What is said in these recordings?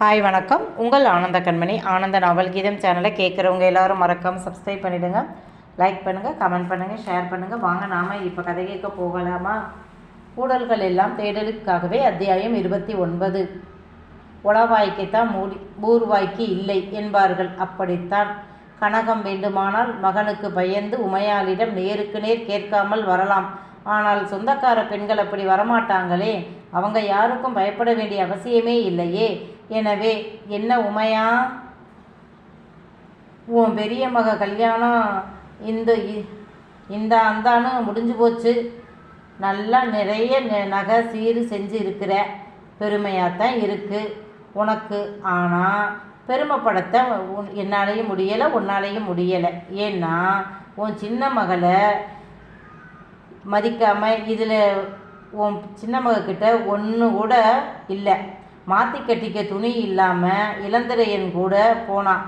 Hi வணக்கம். உங்கள் ஆனந்த கண்மணி. ஆனந்த நாவல் கீதம் சேனலை கேட்குறவங்க எல்லாரும் மறக்காமல் சப்ஸ்கிரைப் பண்ணிவிடுங்க லைக் பண்ணுங்கள் கமெண்ட் பண்ணுங்கள் ஷேர் பண்ணுங்கள் வாங்க நாம் இப்போ கதை கேட்க போகலாமா? கூடல்கள் எல்லாம் தேடலுக்காகவே அத்தியாயம் இருபத்தி ஒன்பது. உளவாய்க்குத்தான் மூடி ஊர்வாய்க்கு இல்லை என்பார்கள். அப்படித்தான். கனகம் வேண்டுமானால் மகனுக்கு பயந்து உமையாளிடம் நேருக்கு நேர் கேட்காமல் வரலாம். ஆனால் சொந்தக்கார பெண்கள் அப்படி வரமாட்டாங்களே. அவங்க யாருக்கும் பயப்பட வேண்டிய அவசியமே இல்லையே. எனவே என்ன உமையா? உன் பெரிய மக கல்யாணம் இந்த இ- இந்த அந்தானு முடிஞ்சு போச்சு. நல்லா நிறைய நகை சீர் செஞ்சு இருக்கிற பெருமையாக தான் இருக்குது உனக்கு ஆனால் பெருமைப்படத்த என்னாலேயும் முடியலை உன்னாலையும் முடியலை. ஏன்னா உன் சின்ன மகளை மதிக்காமல் இதில் உன் சின்ன மகக்கிட்ட ஒன்று கூட இல்லை. மாற்றி கட்டிக்க துணி இல்லாமல் இளந்திரையன் கூட போனான்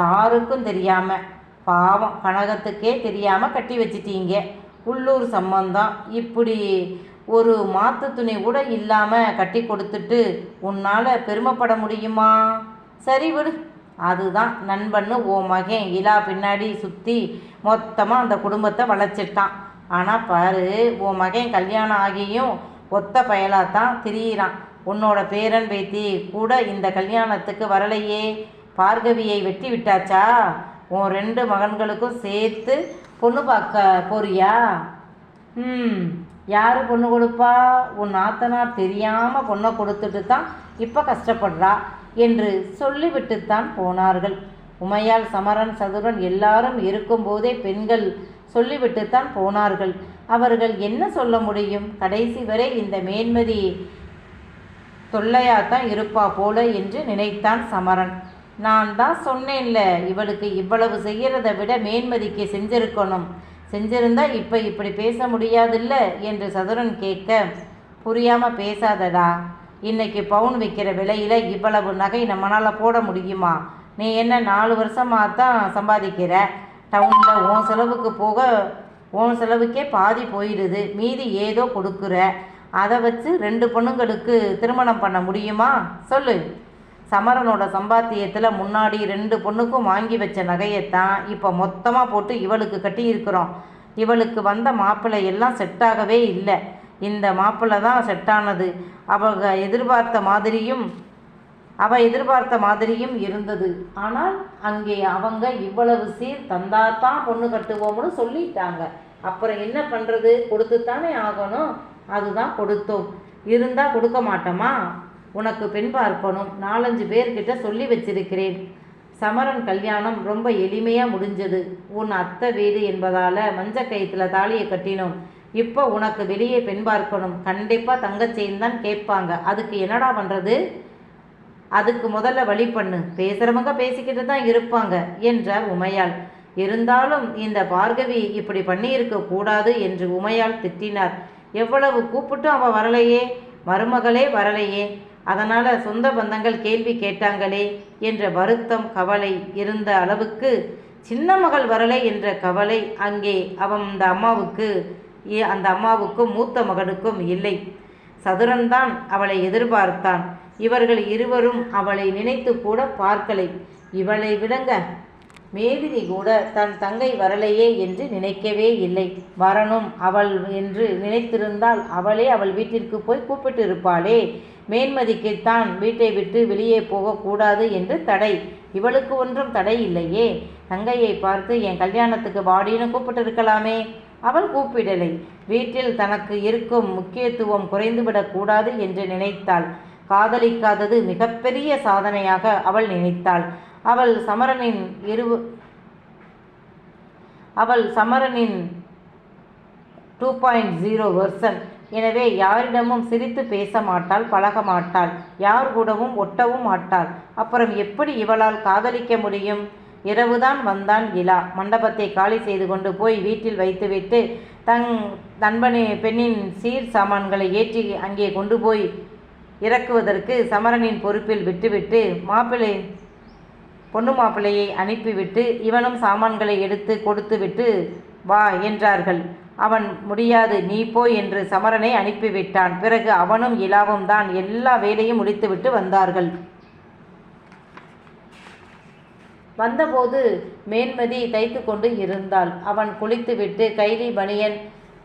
யாருக்கும் தெரியாமல் பாவம் கனகத்துக்கே தெரியாமல் கட்டி வச்சிட்டீங்க. உள்ளூர் சம்பந்தம். இப்படி ஒரு மாற்று துணி கூட இல்லாமல் கட்டி கொடுத்துட்டு உன்னால் பெருமைப்பட முடியுமா? சரி விடு. அதுதான் நண்பன்னு ஓ மகன். இலா பின்னாடி சுற்றி மொத்தமாக அந்த குடும்பத்தை வளைச்சிட்டான் ஆனால் பாரு உன் மகன் கல்யாணம் ஆகியும் ஒத்த பயலாக தான் திரியிறான். உன்னோட பேரன் பேத்தி கூட இந்த கல்யாணத்துக்கு வரலையே. பார்கவியை வெட்டி விட்டாச்சா? உன் ரெண்டு மகன்களுக்கும் சேர்த்து பொண்ணு பார்க்க போறியா? ம் யார் பொண்ணு கொடுப்பா? உன் நாத்தனார் தெரியாமல் பொண்ணை கொடுத்துட்டு தான் இப்போ கஷ்டப்படுறா என்று சொல்லிவிட்டுத்தான் போனார்கள். உமையால் சமரன் சதுரன் எல்லாரும் இருக்கும்போதே பெண்கள் சொல்லிவிட்டுத்தான் போனார்கள். அவர்கள் என்ன சொல்ல முடியும்? கடைசி வரை இந்த மேன்மதி தொல்லையாகத்தான் இருப்பா போல என்று நினைத்தான் சமரன். நான் தான் சொன்னேன்ல இவளுக்கு இவ்வளவு செய்கிறதை விட மேன்மதிக்கு செஞ்சிருக்கணும். செஞ்சிருந்தா இப்போ இப்படி பேச முடியாதுல்ல? என்று சதுரன் கேட்க புரியாமல் பேசாதடா. இன்னைக்கு பவுன் விற்கிற விலையில் இவ்வளவு நகை நம்மளால் போட முடியுமா? நீ என்ன நாலு வருஷமாக தான் சம்பாதிக்கிற? டவுனில் உன் செலவுக்கு போக உன் செலவுக்கே பாதி போயிடுது. மீதி ஏதோ கொடுக்குற. அதை வச்சு ரெண்டு பொண்ணுங்களுக்கு திருமணம் பண்ண முடியுமா? சொல்லு. சமரனோட சம்பாத்தியத்தில் முன்னாடி ரெண்டு பொண்ணுக்கும் வாங்கி வச்ச நகையைத்தான் இப்போ மொத்தமாக போட்டு இவளுக்கு கட்டியிருக்கிறோம். இவளுக்கு வந்த மாப்பிள்ளை எல்லாம் செட்டாகவே இல்லை. இந்த மாப்பிள்ளை தான் செட்டானது அவங்க எதிர்பார்த்த மாதிரியும் அவ எதிர்பார்த்த மாதிரியும் இருந்தது. ஆனால் அங்கே அவங்க இவ்வளவு சீர் தந்தாதான் பொண்ணு கட்டுவோம்னு சொல்லிட்டாங்க. அப்புறம் என்ன பண்ணுறது கொடுத்துத்தானே ஆகணும். அதுதான் கொடுத்தோம். இருந்தால் கொடுக்க மாட்டோமா? உனக்கு பெண் பார்க்கணும். நாலஞ்சு பேர்கிட்ட சொல்லி வச்சிருக்கிறேன். சமரன் கல்யாணம் ரொம்ப எளிமையாக முடிஞ்சது. உன் அத்தை வீடு என்பதால் மஞ்ச கயிற்றுல தாலியை கட்டினோம். இப்போ உனக்கு வெளியே பெண் பார்க்கணும். கண்டிப்பாக தங்கச்செயின் தான் கேட்பாங்க. அதுக்கு என்னடா பண்ணுறது அதுக்கு முதல்ல வழி பண்ணு. பேசுகிறவங்க பேசிக்கிட்டு தான் இருப்பாங்க என்றார் உமையாள். இருந்தாலும் இந்த பார்கவி இப்படி பண்ணியிருக்க கூடாது என்று உமையால் திட்டினார். எவ்வளவு கூப்பிட்டும் அவள் வரலையே மருமகளே வரலையே. அதனால் சொந்த பந்தங்கள் கேள்வி கேட்டாங்களே என்ற வருத்தம் கவலை இருந்த அளவுக்கு சின்ன மகள் வரலை என்ற கவலை அங்கே அவன் அந்த அம்மாவுக்கு அந்த அம்மாவுக்கும் மூத்த மகனுக்கும் இல்லை. சதுரன்தான் அவளை எதிர்பார்த்தான். இவர்கள் இருவரும் அவளை நினைத்து கூட பார்க்கலை. இவளை விளங்க மேதினி கூட தன் தங்கை வரலையே என்று நினைக்கவே இல்லை. வரணும் அவள் என்று நினைத்திருந்தால் அவளே அவள் வீட்டிற்கு போய் கூப்பிட்டு இருப்பாளே மேன்மதிக்குத்தான் வீட்டை விட்டு வெளியே போகக்கூடாது என்று தடை. இவளுக்கு ஒன்றும் தடை இல்லையே. தங்கையை பார்த்து என் கல்யாணத்துக்கு வாடின்னு கூப்பிட்டு இருக்கலாமே அவள் கூப்பிடலை. வீட்டில் தனக்கு இருக்கும் முக்கியத்துவம் குறைந்துவிடக்கூடாது என்று நினைத்தாள். காதலிக்காதது மிகப்பெரிய சாதனையாக அவள் நினைத்தாள். அவள் சமரனின் இரு அவள் சமரனின் டூ பாயிண்ட் ஜீரோ வெர்சன் எனவே யாரிடமும் சிரித்து பேச மாட்டாள் பழக மாட்டாள் யார் கூடவும் ஒட்டவும் மாட்டாள். அப்புறம் எப்படி இவளால் காதலிக்க முடியும்? இரவுதான் வந்தான் இலா. மண்டபத்தை காலி செய்து கொண்டு போய் வீட்டில் வைத்துவிட்டு தங் நண்பனி பெண்ணின் சீர் சாமான்களை ஏற்றி அங்கே கொண்டு போய் இறக்குவதற்கு சமரனின் பொறுப்பில் விட்டுவிட்டு மாப்பிள்ளை பொண்ணு மாப்பிள்ளையை அனுப்பிவிட்டு இவனும் சாமான்களை எடுத்து கொடுத்துவிட்டு வா என்றார்கள். அவன் முடியாது நீ போய் என்று சமரனை அனுப்பிவிட்டான். பிறகு அவனும் இலாவும் தான் எல்லா வேலையும் முடித்துவிட்டு வந்தார்கள். வந்தபோது மேன்மதி தைத்து கொண்டு இருந்தாள். அவன் குளித்துவிட்டு கைலி பனியன்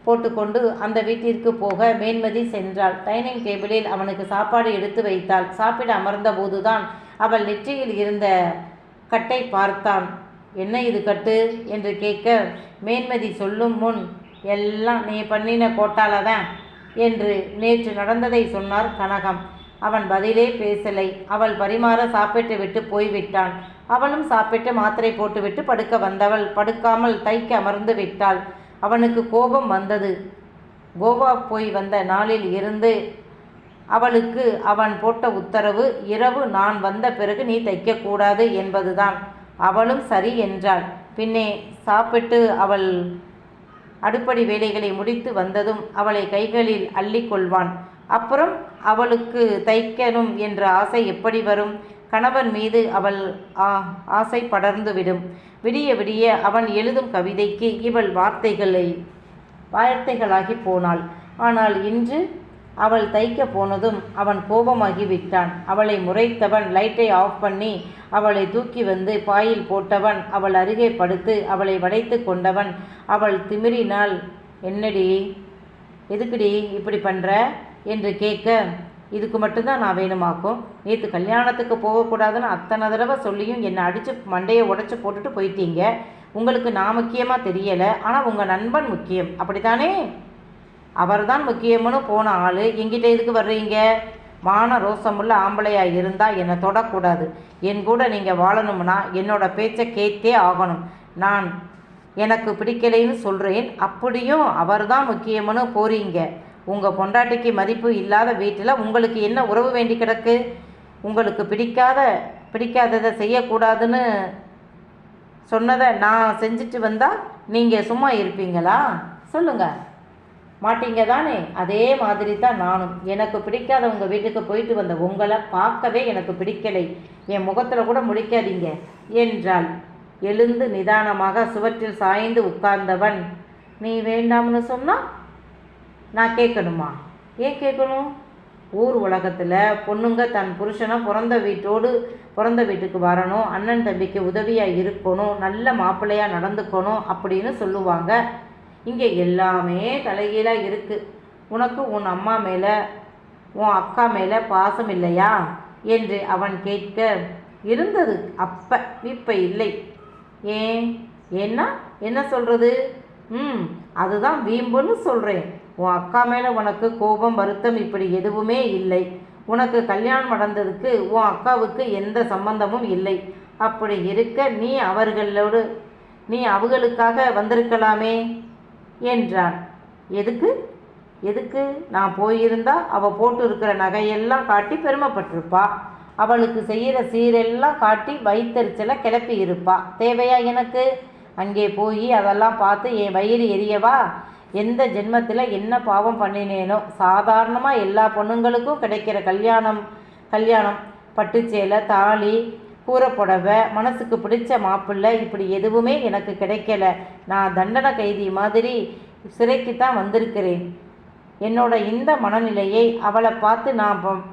போட்டுக்கொண்டு அந்த வீட்டிற்கு போக மேன்மதி சென்றாள். டைனிங் டேபிளில் அவனுக்கு சாப்பாடு எடுத்து வைத்தாள். சாப்பிட அமர்ந்தபோதுதான் அவள் நெற்றியில் இருந்த கட்டை பார்த்தான். என்ன இது கட்டு? என்று கேட்க மேன்மதி சொல்லும் முன் எல்லாம் நீ பண்ணின கோட்டால தான் என்று நேற்று நடந்ததை சொன்னார் கனகம். அவன் பதிலே பேசலை. அவள் பரிமாற சாப்பிட்டு விட்டு போய்விட்டான். அவளும் சாப்பிட்டு மாத்திரை போட்டுவிட்டு படுக்க வந்தவள். படுக்காமல் தைக்க அமர்ந்து விட்டாள். அவனுக்கு கோபம் வந்தது. கோவா போய் வந்த நாளில் இருந்து அவளுக்கு அவன் போட்ட உத்தரவு இரவு நான் வந்த பிறகு நீ தைக்கக்கூடாது என்பதுதான். அவளும் சரி என்றாள். பின்னே சாப்பிட்டு அவள் அடுப்படி வேலைகளை முடித்து வந்ததும் அவளை கைகளில் அள்ளிக்கொள்வான் அப்புறம் அவளுக்கு தைக்கணும் என்ற ஆசை எப்படி வரும்? கணவன் மீது அவள் ஆ ஆசை படர்ந்துவிடும் விடிய விடிய அவன் எழுதும் கவிதைக்கு இவள் வார்த்தைகளை வார்த்தைகளாகி போனாள். ஆனால் இன்று அவள் தைக்க போனதும் அவன் கோபமாகி விட்டான் அவளை முறைத்தவன் லைட்டை ஆஃப் பண்ணி அவளை தூக்கி வந்து பாயில் போட்டவன் அவள் அருகே படுத்து அவளை வடைத்து கொண்டவன். அவள் திமிரினால் என்னடி? எதுக்குடி இப்படி பண்ணுற என்று கேட்க இதுக்கு மட்டும்தான் நான் வேணுமாக்கும்? நேற்று கல்யாணத்துக்கு போகக்கூடாதுன்னு அத்தனை தடவை சொல்லியும் என்னை அடித்து மண்டையை உடச்சி போட்டுட்டு போயிட்டீங்க. உங்களுக்கு நான் முக்கியமாக தெரியலை ஆனால் உங்கள் நண்பன் முக்கியம். அப்படித்தானே? அவர் தான் முக்கியம்னு போன ஆள். எங்கிட்ட எதுக்கு வர்றீங்க? மான ரோசமுள்ள ஆம்பளையாக இருந்தால் என்னை தொடக்கூடாது. என் கூட நீங்கள் வாழணும்னா என்னோட பேச்சை கேட்டே ஆகணும். நான் எனக்கு பிடிக்கலைன்னு சொல்கிறேன் அப்படியும் அவர் தான் முக்கியம்னு போறீங்க. உங்கள் பொண்டாட்டிக்கு மதிப்பு இல்லாத வீட்டில் உங்களுக்கு என்ன உறவு வேண்டி கிடக்கு? உங்களுக்கு பிடிக்காத பிடிக்காததை செய்யக்கூடாதுன்னு சொன்னதை நான் செஞ்சுட்டு வந்தால் நீங்கள் சும்மா இருப்பீங்களா? சொல்லுங்கள் மாட்டீங்க தானே அதே மாதிரி தான் நானும். எனக்கு பிடிக்காத உங்கள் வீட்டுக்கு போயிட்டு வந்த உங்களை பார்க்கவே எனக்கு பிடிக்கலை. என் முகத்தில் கூட முடிக்காதீங்க என்றாள். எழுந்து நிதானமாக சுவற்றில் சாய்ந்து உட்கார்ந்தவன். நீ வேண்டாம்னு சொன்னால் நான் கேட்கணுமா? ஏன் கேட்கணும்? ஊர் உலகத்தில் பொண்ணுங்க தன் புருஷனை பிறந்த வீட்டோடு பிறந்த வீட்டுக்கு வரணும். அண்ணன் தம்பிக்கு உதவியாக இருக்கணும். நல்ல மாப்பிள்ளையாக நடந்துக்கணும் அப்படின்னு சொல்லுவாங்க. இங்கே எல்லாமே தலைகீழாக இருக்குது உனக்கு உன் அம்மா மேலே உன் அக்கா மேலே பாசம் இல்லையா? என்று அவன் கேட்க இருந்தது அப்போ இப்போ இல்லை. ஏன்? ஏன்னா என்ன சொல்கிறது ம் அதுதான் வீம்புன்னு சொல்கிறேன் உன் அக்கா மேலே உனக்கு கோபம் வருத்தம் இப்படி எதுவுமே இல்லை. உனக்கு கல்யாணம் நடந்ததுக்கு உன் அக்காவுக்கு எந்த சம்பந்தமும் இல்லை. அப்படி இருக்க நீ அவர்களோடு நீ அவர்களுக்காக வந்திருக்கலாமே. என்றான். எதுக்கு? எதுக்கு? நான் போயிருந்தா அவள் போட்டு இருக்கிற நகையெல்லாம் காட்டி பெருமைப்பட்டிருப்பா. அவளுக்கு செய்கிற சீரெல்லாம் காட்டி வயிற்றுச்சலை கிளப்பி இருப்பா தேவையா எனக்கு? அங்கே போய் அதெல்லாம் பார்த்து என் வயிறு எரியவா? எந்த ஜென்மத்தில் என்ன பாவம் பண்ணினேனோ? சாதாரணமாக எல்லா பொண்ணுங்களுக்கும் கிடைக்கிற கல்யாணம் கல்யாணம் பட்டுச்சேலை தாலி கூறப்புடவை மனசுக்கு பிடிச்ச மாப்பிள்ளை இப்படி எதுவுமே எனக்கு கிடைக்கல. நான் தண்டனை கைதி மாதிரி சிறைக்கு தான் வந்திருக்கிறேன். என்னோட இந்த மனநிலையை அவளை பார்த்து நான்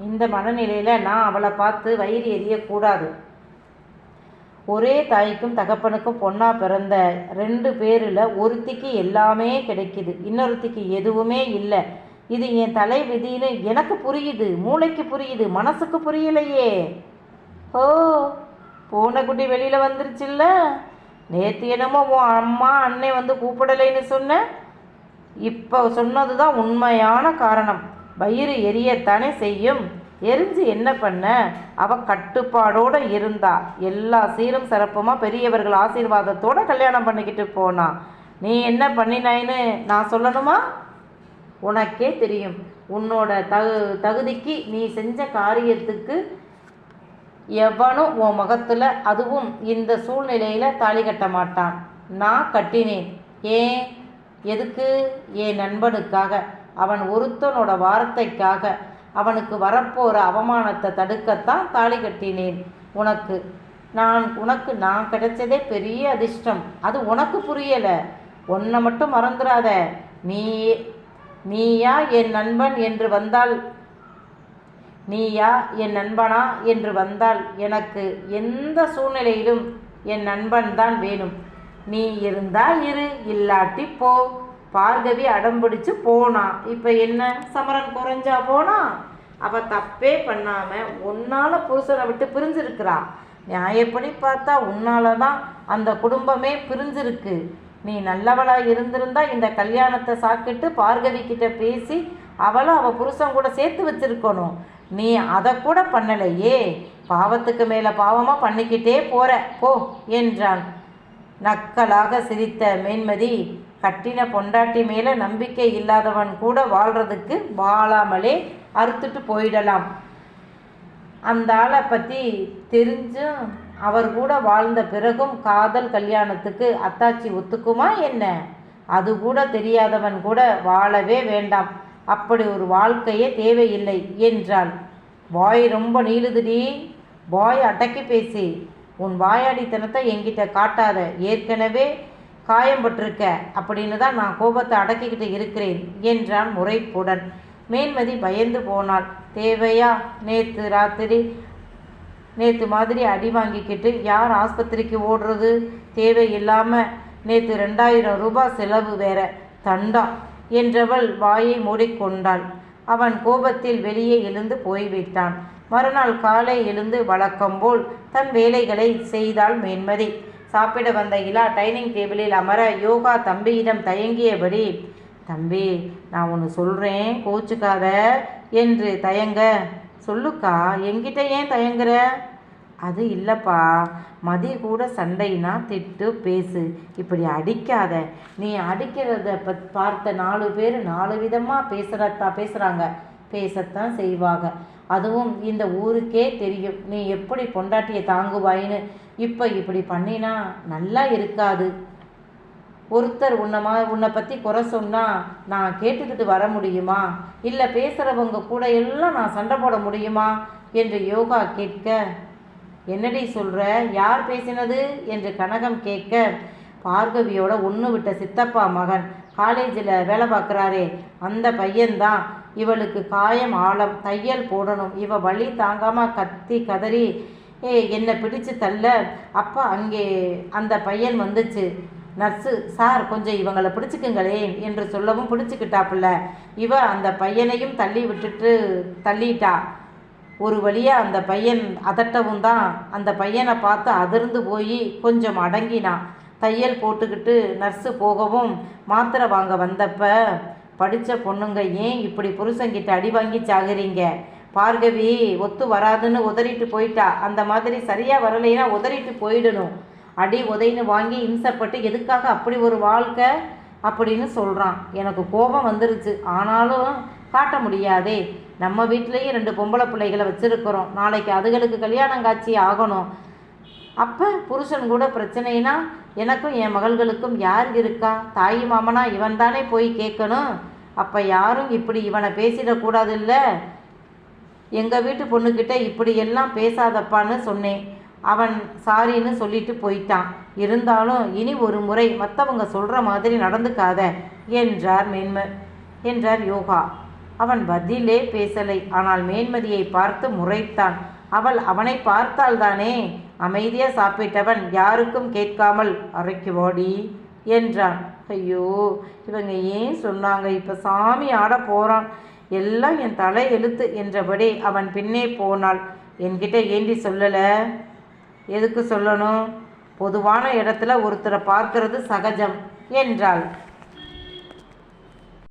இந்த மனநிலையில் நான் அவளை பார்த்து வயிறு எரியக்கூடாது. ஒரே தாய்க்கும் தகப்பனுக்கும் பொண்ணா பிறந்த ரெண்டு பேரில் ஒருத்திக்கு எல்லாமே கிடைக்குது. இன்னொருத்திக்கு எதுவுமே இல்லை. இது என் தலை விதின்னு எனக்கு புரியுது. மூளைக்கு புரியுது. மனசுக்கு புரியலையே. ஓ பூனைக்குட்டி வெளியில் வந்துருச்சுல்ல? நேற்று என்னமோ உன் அம்மா அண்ணே வந்து கூப்பிடலைன்னு சொன்ன. இப்போ சொன்னது தான் உண்மையான காரணம். வயிறு எரியத்தானே செய்யும். எரிஞ்சு என்ன பண்ண? அவ கட்டுப்பாடோடு இருந்தா. எல்லா சீரும் சிறப்புமா பெரியவர்கள் ஆசீர்வாதத்தோட கல்யாணம் பண்ணிக்கிட்டு போனா. நீ என்ன பண்ணினாயின்னு நான் சொல்லணுமா? உனக்கே தெரியும். உன்னோட தகு தகுதிக்கு நீ செஞ்ச காரியத்துக்கு எவனும் உன் முகத்தில் அதுவும் இந்த சூழ்நிலையில் தாலி கட்ட மாட்டான். நான் கட்டினேன். ஏன்? எதுக்கு? என் நண்பனுக்காக. அவன் ஒருத்தனோட வார்த்தைக்காக. அவனுக்கு வரப்போகிற அவமானத்தை தடுக்கத்தான் தாலி கட்டினேன். உனக்கு. நான் உனக்கு நான் கிடைச்சதே பெரிய அதிர்ஷ்டம். அது உனக்கு புரியலை. உன்னை மட்டும் மறந்துடாத நீ நீயா என் நண்பன் என்று வந்தால் நீயா என் நண்பனா என்று வந்தால் எனக்கு எந்த சூழ்நிலையிலும் என் நண்பன் தான் வேணும். நீ இருந்தா இரு இல்லாட்டி போ. பார்கவி அடம்பிடிச்சு போனா. இப்போ என்ன? சமரன் குறைஞ்சா போனா? அவள் தப்பே பண்ணாம உன்னால புருஷனை விட்டு பிரிஞ்சிருக்கிறா. நியாயப்படி பார்த்தா உன்னால தான் அந்த குடும்பமே பிரிஞ்சிருக்கு. நீ நல்லவளாக இருந்திருந்தா இந்த கல்யாணத்தை சாக்கிட்டு பார்கவி கிட்ட பேசி அவளை அவள் புருஷன் கூட சேர்த்து வச்சிருக்கணும். நீ அதை கூட பண்ணலையே. பாவத்துக்கு மேலே பாவமாக பண்ணிக்கிட்டே போற. போ என்றான். நக்கலாக சிரித்த மேன்மதி கட்டின பொண்டாட்டி மேலே நம்பிக்கை இல்லாதவன் கூட வாழ்றதுக்கு வாழாமலே அறுத்துட்டு போயிடலாம். அந்த ஆளை பற்றி தெரிஞ்சும் அவர் கூட வாழ்ந்த பிறகும் காதல் கல்யாணத்துக்கு அத்தாச்சி ஒத்துக்குமா என்ன? அது கூட தெரியாதவன் கூட வாழவே வேண்டாம். அப்படி ஒரு வாழ்க்கையே தேவையில்லை என்றாள் வாய் ரொம்ப நீளுதுடி வாய் அடக்கி பேசி. உன் வாயாடித்தனத்தை என்கிட்ட காட்டாத. ஏற்கனவே காயம்பட்டிருக்க அப்படின்னு தான் நான் கோபத்தை அடக்கிக்கிட்டு இருக்கிறேன் என்றான் முறைப்புடன். மேன்மதி பயந்து போனாள். தேவையா? நேற்று ராத்திரி நேற்று மாதிரி அடி வாங்கிக்கிட்டு யார் ஆஸ்பத்திரிக்கு ஓடுறது? தேவையில்லாமல் நேற்று ரெண்டாயிரம் ரூபாய் செலவு வேற. தண்டா. என்றவள் வாயை மூடிக்கொண்டாள். அவன் கோபத்தில் வெளியே எழுந்து போய்விட்டான். மறுநாள் காலை எழுந்து வழக்கம்போல் தன் வேலைகளை செய்தாள் மேன்மதி. சாப்பிட வந்த இலா டைனிங் டேபிளில் அமர யோகா தம்பியிடம் தயங்கியபடி தம்பி நான் ஒன்று சொல்கிறேன் கோச்சுக்காத என்று தயங்க சொல்லுக்கா என்கிட்ட ஏன் தயங்குற? அது இல்லைப்பா. மதி கூட சண்டைனா திட்டு பேசு. இப்படி அடிக்காத. நீ அடிக்கிறத பத் பார்த்த நாலு பேர் நாலு விதமாக பேசுகிறதா பேசுகிறாங்க பேசத்தான் செய்வாங்க. அதுவும் இந்த ஊருக்கே தெரியும். நீ எப்படி பொண்டாட்டியை தாங்குவாயின்னு. இப்போ இப்படி பண்ணினா நல்லா இருக்காது. ஒருத்தர் உன்னமா உன்னை பற்றி குறை சொன்னால் நான் கேட்டுக்கிட்டு வர முடியுமா? இல்லை பேசுகிறவங்க கூட எல்லாம் நான் சண்டை போட முடியுமா? என்று யோகா கேட்க என்னடி சொல்கிற யார் பேசினது? என்று கனகம் கேட்க பார்கவியோட ஒன்று விட்ட சித்தப்பா மகன் காலேஜில் வேலை பார்க்குறாரே அந்த பையன்தான். இவளுக்கு காயம் ஆழம் தையல் போடணும். இவ வழி தாங்காமல் கத்தி கதறி ஏ என்னை பிடிச்சு தள்ள. அப்போ அங்கே அந்த பையன் வந்துச்சு. நர்ஸு சார் கொஞ்சம் இவங்களை பிடிச்சிக்குங்களேன் என்று சொல்லவும் பிடிச்சிக்கிட்டாப்புல. இவ அந்த பையனையும் தள்ளி விட்டுட்டு தள்ளிட்டா. ஒரு வழியாக அந்த பையன் அதட்டவும் தான் அந்த பையனை பார்த்து அதிர்ந்து போய் கொஞ்சம் அடங்கினான். தையல் போட்டுக்கிட்டு நர்ஸு போகவும் மாத்திரை வாங்க வந்தப்ப படித்த பொண்ணுங்க ஏன் இப்படி புருஷங்கிட்ட அடி வாங்கி சாகுறீங்க? பார்கவி ஒத்து வராதுன்னு உதறிட்டு போயிட்டா. அந்த மாதிரி சரியாக வரலைன்னா உதறிட்டு போயிடணும். அடி உதைன்னு வாங்கி இம்சப்பட்டு எதுக்காக அப்படி ஒரு வாழ்க்கை அப்படின்னு சொல்கிறான் எனக்கு கோபம் வந்துருச்சு. ஆனாலும் காட்ட முடியாதே. நம்ம வீட்லேயும் ரெண்டு பொம்பளை பிள்ளைகளை வச்சுருக்கிறோம். நாளைக்கு அதுகளுக்கு கல்யாணம் காட்சி ஆகணும். அப்போ புருஷன் கூட பிரச்சனைனா எனக்கும் என் மகள்களுக்கும் யார் இருக்கா? தாய் மாமனா இவன் தானே போய் கேட்கணும். அப்போ யாரும் இப்படி இவனை பேசிடக்கூடாது இல்லை எங்கள் வீட்டு பொண்ணுக்கிட்ட இப்படி எல்லாம் பேசாதப்பான்னு சொன்னேன். அவன் சாரின்னு சொல்லிட்டு போயிட்டான். இருந்தாலும் இனி ஒரு முறை மற்றவங்க சொல்கிற மாதிரி நடந்துக்காத என்றார் மேன்ம என்றார் யோகா. அவன் பதிலே பேசலை. ஆனால் மேன்மதியை பார்த்து முறைத்தான். அவள் அவனை பார்த்தால்தானே அமைதியாக சாப்பிட்டவன் யாருக்கும் கேட்காமல் அரைக்கு ஓடி என்றான். ஐயோ இவங்க ஏன் சொன்னாங்க? இப்போ சாமி ஆட போகிறான் எல்லாம் என் தலை எழுத்து என்றபடி அவன் பின்னே போனாள். என்கிட்ட ஏண்டி சொல்லலை? எதுக்கு சொல்லணும்? பொதுவான இடத்துல ஒருத்தரை பார்க்கறது சகஜம் என்றாள்.